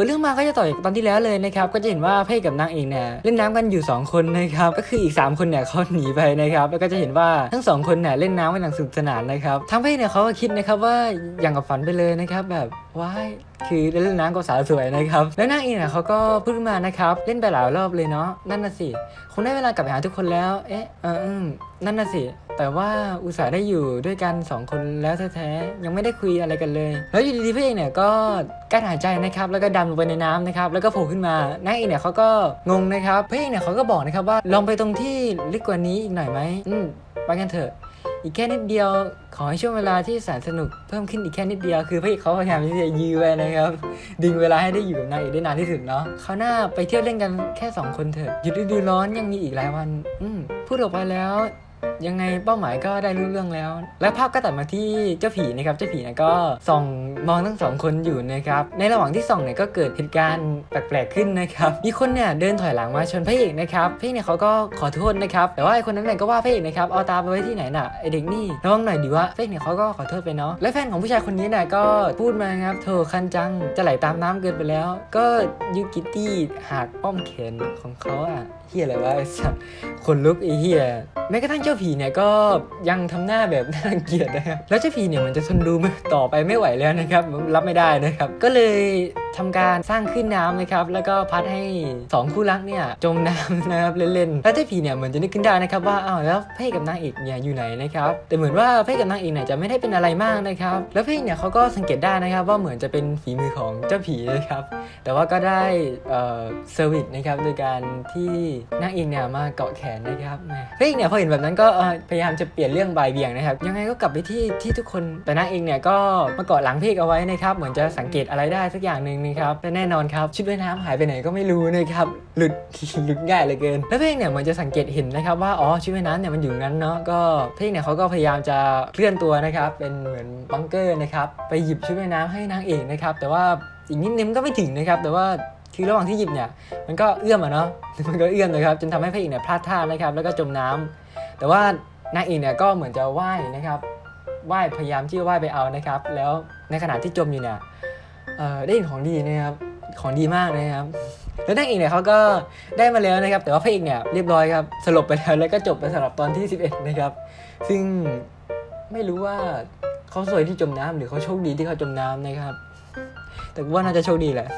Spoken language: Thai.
ปิดเรื่องมาก็จะต่อจากตอนที่แล้วเลยนะครับ ก็จะเห็นว่าพระเอกกับนางเอกเนี่ยเล่นน้ำกันอยู่ 2 คนนะครับ ก็คืออีก 3 คนเนี่ยเขาหนีไปนะครับ แล้วก็จะเห็นว่าทั้งสองคนเนี่ยเล่นน้ำกันอย่างสนุกสนานนะครับทั้งพระเอกเนี่ยเขาก็คิดนะครับว่าอย่างกับฝันไปเลยนะครับแบบว้าย คือเล่นน้ำกับสาวสวยนะครับ แล้วนางเอกเนี่ยเขาก็พูดขึ้นมานะครับ เล่นไปหลายรอบเลยเนาะนั่นน่ะสิคงได้เวลากลับไปหาทุกคนแล้ว เอ๊ะเอออืมนั่นน่ะสิแต่ว่าอุตส่าห์ได้อยู่ด้วยกันสองคนแล้วแท้ๆยังไม่ได้คุยอะไรกันเลย แล้วอยู่ดีๆพระเอกเนี่ยก็กั้นหายใจนะครับ แล้วก็ดำลงไปในน้ำนะครับ แล้วก็โผล่ขึ้นมานางเอกเนี่ยเขาก็งงนะครับพระเอกเนี่ยเขาก็บอกนะครับว่าลองไปตรงที่ลึกกว่านี้อีกหน่อยไหมอืมไปกันเถอะ อีกแค่นิดเดียว ขอให้ช่วงเวลาที่แสนสนุกเพิ่มขึ้นอีกแค่นิดเดียวคือพระเอกเขาพยายามที่จะยื้อไว้นะครับ ดึงเวลาให้ได้อยู่กับนางเอกได้นานที่สุดเนาะเขาวหน้าไปเที่ยวเล่นกันแค่ 2 คนเถอะหยุดฤดูร้อนยังมีอีกหลายวัน อืมพูดออกไปแล้ว ยังไงเป้าหมายก็ได้รู้เรื่องแล้ว และภาพก็ตัดมาที่เจ้าผีนะครับ เจ้าผีเนี่ยก็ส่องมองทั้งสองคนอยู่นะครับ ในระหว่างที่ส่องเนี่ยก็เกิดเหตุการณ์แปลกๆขึ้นนะครับ มีคนเนี่ยเดินถอยหลังมาชนพระเอกนะครับ พระเอกเนี่ยเขาก็ขอโทษนะครับ แต่ว่าไอคนนั้นเนี่ยก็ว่าพระเอกนะครับ เอาตาไปไว้ที่ไหนน่ะ ไอเด็กนี่ระวังหน่อยดีวะพระเอกเนี่ยเขาก็ขอโทษไปเนาะ และแฟนของผู้ชายคนนี้เนี่ยก็พูดมาครับโถคันจัง จะไหลตามน้ำเกินไปแล้ว ก็ยูกิตี้หักป้อมแขนของเขาอะเฮียอะไรวะไอ้สัตว์คนลุกไอ้เหี้ยแม้กระทั่งเจ้า้าผีเนี่ยก็ยังทำหน้าแบบน่ารังเกียจนะครับแล้วเจ้าผีเนี่ยมันจะทนดูไม่ต่อไปไม่ไหวแล้วนะครับมันรับไม่ได้นะครับ ก็เลย ทำการสร้างขึ้นน้ำนะครับแล้วก็พัดให้สองคู่รักเนี่ยจมน้ำนะครับเล่นๆแล้วเจ้าผีเนี่ยเหมือนจะนึกขึ้นได้นะครับว่าอ้าวแล้วพระเอกกับนางเอกเนี่ยอยู่ไหนนะครับแต่เหมือนว่าพระเอกกับนางเอกเนี่ยจะไม่ได้เป็นอะไรมากนะครับแล้วพระเอกเนี่ยเขาก็สังเกตได้นะครับว่าเหมือนจะเป็นฝีมือของเจ้าผีนะครับแต่ว่าก็ได้เอ่อเซอร์วิสนะครับโดยการที่นางเอกเนี่ยมาเกาะแขนนะครับแหมพระเอกเนี่ยพอเห็นแบบนั้นก็พยายามจะเปลี่ยนเรื่องบายเบี่ยงนะครับยังไงก็กลับไปที่ที่ทุกคนแต่นางเอกเนี่ยก็มาเกาะหลังพระเอกเอาไว้นะครับเหมือนจะสังเกตอะไรได้สักอย่างหนึ่งนะครับและแน่นอนครับชุดว่ายน้ำหายไปไหนก็ไม่รู้นะครับหลุดหลุดง่ายเลือเกิน แล้วพระเอกเนี่ยมือนจะสังเกตเห็นนะครับว่าอ๋อชุดว่ายน้ำเนี่ยมันอยู่งั้นเนาะก็เพระเอกเนี่ยเขาก็พยายามจะเคลื่อนตัวนะครับเป็นเหมือนบังเกอร์นะครับไปหยิบชุดว่ายน้ำให้นางเอกนะครับแต่ว่าอีกนิดนึงก็ไม่ถึงนะครับแต่ว่าคือระหว่างที่หยิบเนี่ยมันก็เอื้อมอะเนาะมันก็เอื้อมนะครับจนทำให้พระเอกเนี่ยพลาดท่านะครับแล้วก็จมน้ำแต่ว่านางเอกเนี่ยก็เหมือนจะว่ายนะครับว่ายพยายามที่จะว่ายไปเอานะครับ แล้วในขณะที่จมอยู่เนี่ย ได้เห็นของดีนะครับของดีมากนะครับแล้วนางเอกเนี่ยเขาก็ได้มาแล้วนะครับ แต่ว่าพระเอกเนี่ยเรียบร้อยครับสลบไปแล้วแล้วก็จบไปสำหรับตอนที่ 11 นะครับ ซึ่งไม่รู้ว่าเขาสวยที่จมน้ำหรือเขาโชคดีที่เขาจมน้ำนะครับ แต่ว่าน่าจะโชคดีแหละ